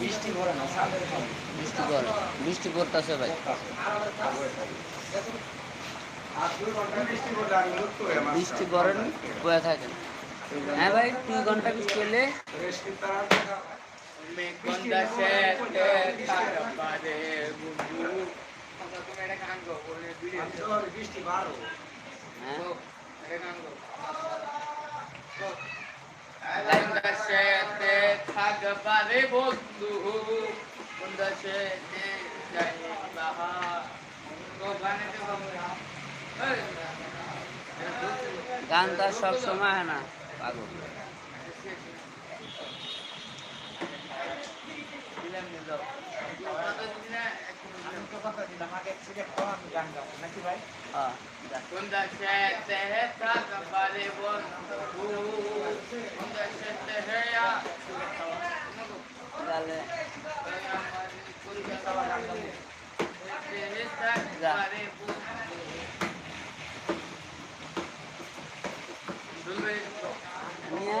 বৃষ্টি ভরে না বৃষ্টি বৃষ্টি করতেছে ভাই। বৃষ্টি করেন বয়ে থাকেন। হ্যাঁ ভাই দুই ঘণ্টা বৃষ্টি হলে? বৃষ্টি হ্যাঁ। থাকবারে বন্ধু বন্ধু গানেতে গান তো আর সব সময় হয় না পাগল। আমি তো কথা দিলাম আগে সিলেক্ট করো আমি গান গাবো নাকি ভাই হ্যাঁ Bunda sete থাকবারে বন্ধু বন্ধু sete হেয়া তাহলে থাকবারে বন্ধু নিয়ে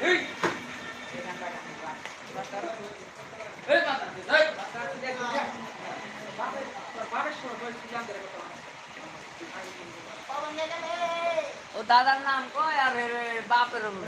এই ও দাদার নাম কয়? আর বাপের